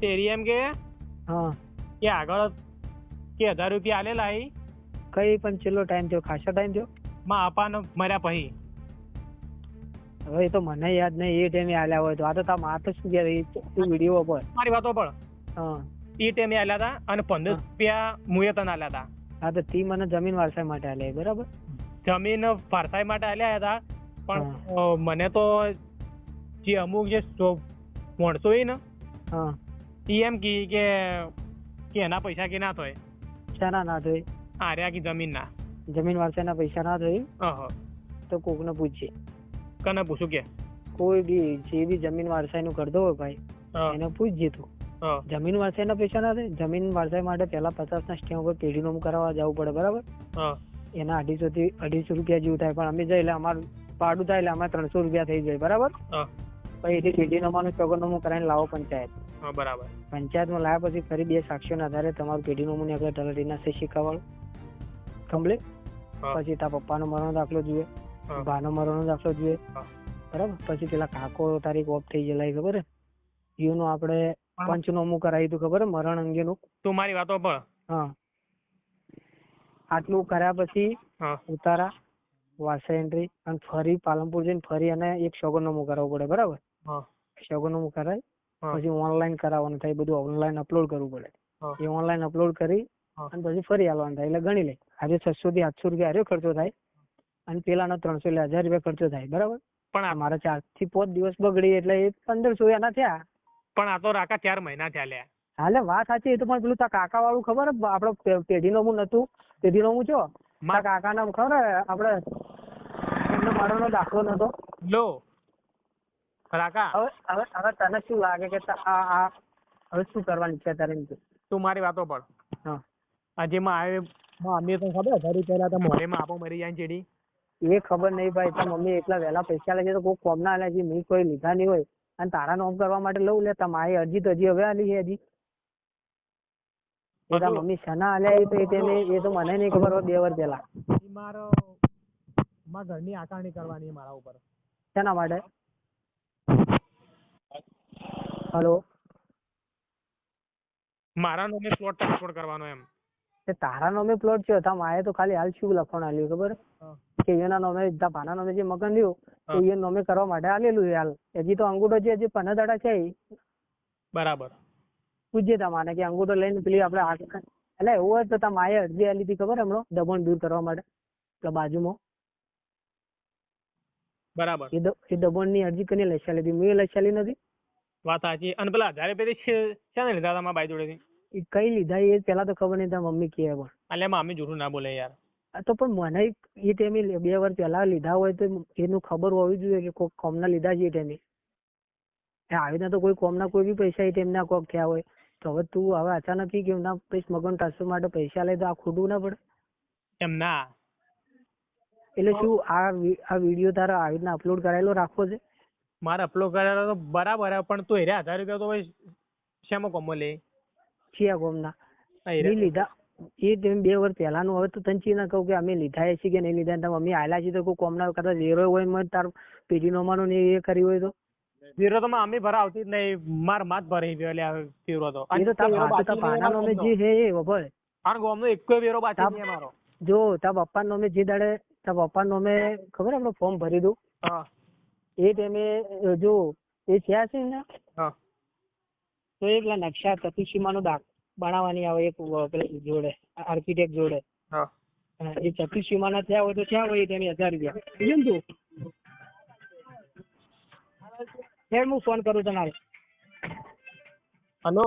તેરી એમ કે? હા. કે આગળ કે હજાર રૂપિયા આલેલા ઈ કઈ પણ છેલ્લો ટાઈમ થયો ખાસો ટાઈમ થયો. માં અપાને મર્યા પછી. હવે એ તો મને યાદ નહીં એ ટાઈમે આલ્યા હોય તો. આ તો તાર માર શું કે તું વીડિયો પર. મારી વાતો પણ હા. ઈ ટાઈમે આલ્યા હતા અને પંદર રૂપિયા મુએ તને આલ્યા હતા હા તો તી મને જમીન વારસાઈ માટે આલ્યા બરાબર? જમીન ફરસાઈ માટે આલ્યા હતા પણ મને તો જે અમુક જે માણસો હોય ને હા. ઈ એમ કી કે કે એના પૈસા કે ના થાય? શાના ના થાય? આર્યા કી જમીન ના જમીન વારસાઈના પૈસા ના થાય? અહ તો કોકને પૂછજે. કને પૂછું કે? કોઈ બી જે બી જમીન વારસાઈ નું કરતો હોય ભાઈ એને પૂછજે તું. જમીન જમીન વારસાઈના પૈસા ના થાય? જમીન વારસાઈ માટે પહેલા પચાસ ના સ્ટેમ્પ ઉપર પેઢીનું કરાવવા જવું પડે બરાબર? એના અઢીસો થી અઢીસો રૂપિયા જેવું થાય પણ અમે જઈએ એટલે અમારું ભાડું થાય એટલે અમારે ત્રણસો રૂપિયા થઈ જાય બરાબર? પછી એથી પેઢીનામાનું ચોગરનામું કરાવીને લાવો પંચાયત. હા બરાબર. પંચાયતમાં લાવ્યા પછી ફરી બે સાક્ષીઓના આધારે તમારું પેઢીનામું આગળ તલાટીના સહી શીખવાડો. કમ્પ્લીટ. પછી તારા પપ્પાનો મરણ દાખલો જોઈએ. ભાનો મરણો દાખલો જોઈએ બરાબર? પછી પેલા કાકો તારીખ ઓફ થઈ ગયેલા ખબર ઈઓનું આપણે પંચનામું કરાવ્યું હતું ખબર મરણ અંગેનું. તું મારી વાતો પણ હા. આટલું કર્યા પછી ઉતારા વાસા એન્ટ્રી અને ફરી પાલનપુર જઈને ફરી અને એક સોગંદનામું કરાવવું પડે બરાબર? હા. સોગંદનામું કરાય પછી ઓનલાઈન કરાવવાનું થાય બધું ઓનલાઈન અપલોડ કરવું પડે. એ ઓનલાઈન અપલોડ કરી અને પછી ફરી આવવાનું થાય. એટલે ગણી લે. આજે છસો થી આઠસો રૂપિયા હાર્યો ખર્ચો થાય અને પેલાનો ત્રણસો એટલે હજાર રૂપિયા ખર્ચો થાય. બરાબર? પણ આ- મારા ચારથી પાંચ દિવસ બગડી એટલે એ પંદરસો એના થયા. પણ આ તો રાકા ચાર મહિના ચાલ્યા. હાલે વાત સાચી એ તો પણ પેલું તા કાકા વાળું ખબર? આપડે પેઢી પેઢીનોમું નતું. પેઢીનોમું છો? તા મારા કાકા નામ ખબર આપડે મારો દાખલો નતો. લો. રાકા હવે હવે હવે તને શું લાગે કે આ આ હવે શું કરવાની ઈચ્છા તારે તું મારી વાતો પર. હા. આજે માં આવે માં અમે તો ખબર હજાર પહેલા તો મોઢેમાં આપો મરી જાય ચેડી. એ ખબર નહીં ભાઈ તો મમ્મી એટલા વહેલા પૈસા લે છે તો કોઈ કોમ ના લે છે મેં કોઈ લીધા નહીં હોય. અને તારા નોમ કરવા માટે લઉં લે તમારી અરજી તો હજી હવે આલી છે હજી. તાર મમ્મી શના આલ્યા એ તો એ તેને- એ તો મને નહીં ખબર હોય બે વર્ષ પહેલા. મારો મારા ઘરની આકારણી કરવાની મારા ઉપર. શેના માટે? હલો મારા નામે પ્લોટ ટ્રાન્સફર કરવાનો એમ. તે તારા નામે પ્લોટ છે તા માએ તો ખાલી હાલ શું લખવાનું આલ્યું ખબર? કે એના નામે તારા ભાના નામે જે મકાન લ્યો તો એ નામે કરવા માટે આલેલું છે હાલ. હજી તો અંગૂઠો જે હજી પંદર દાડા છે બરાબર. પૂછજે તા માને કે અંગૂઠો લઈને પેલી આપણે આ એટલે એવું હોય તો તા માએ અરજી આલી હતી ખબર હમણાં દબાણ દૂર કરવા માટે એટલે બાજુમાં. બરાબર. એ દ- ની અરજી કોને લસાલી હતી મેં લસાલી નથી. વાત સાચી. અને પેલા હજારે પેલી છે લીધા હતા મારા જોડે એ કઈ લીધા એ પેલા તો ખબર નહીં તાર મમ્મી કહે પણ. એટલે મામી જૂઠું ના બોલે યાર. તો પણ મને એ ટાઈમે બે વર્ષ પહેલા લીધા હોય તો એનું ખબર હોવી જોઈએ કે કોક કોમના લીધા છે એ ટાઈમે. આવી રીતના તો કોઈ કોમના કોઈ બી પૈસા એ ટાઈમના કોક થયા હોય. તો હવે તું હવે અચાનક કે એમના પૈસા મગન ટ્રાન્સફર માટે પૈસા લે તો આ ખોટું ના પડે. એમ ના. એટલે શું આ આ વીડિયો તારા આવી રીતના અપલોડ કરાયેલો રાખવો છે? મારે અપલોડ કરાયેલો તો બરાબર હે, પણ તું હેરે હજાર રૂપિયા તો ભાઈ શેમાં કોમો લે છીએ કોમના? આ લીધા એ તેમ બે વર્ષ પહેલાનું હવે તો તને ચી ના કહું કે અમે લીધા છે કે નહીં લીધા તમે અમે આયલા છે તો કોઈ કોમના કરતા ઝીરો હોય ને તાર પેઢી નોમાનો ને એ કરી હોય તો. ઝીરો તો અમે ભરા આવતી જ નહીં માર માત ભરી ગયો એટલે ઝીરો તો. એ તો તાર ભા- તાર ભાના નામે જે છે એ વપર આ ગોમનો એકોય વેરો બાકી નહીં મારો જો તાર પપ્પા નામે જે દાડે તાર પપ્પા નામે ખબર આપણે ફોર્મ ભરી દઉં? હા. એ ટાઈમે જો એ થયા છે ને? હા. તો એ પેલા નકશા ચતુર્સીમાનો દાખ બનાવવાની આવે એક પેલા જોડે આર્કિટેક્ટ જોડે. હા. એ ના થયા હોય તો થયા હોય તેની હજાર રૂપિયા. સમજ્યો તું? ફેર હું ફોન કરું તમારે. હલો.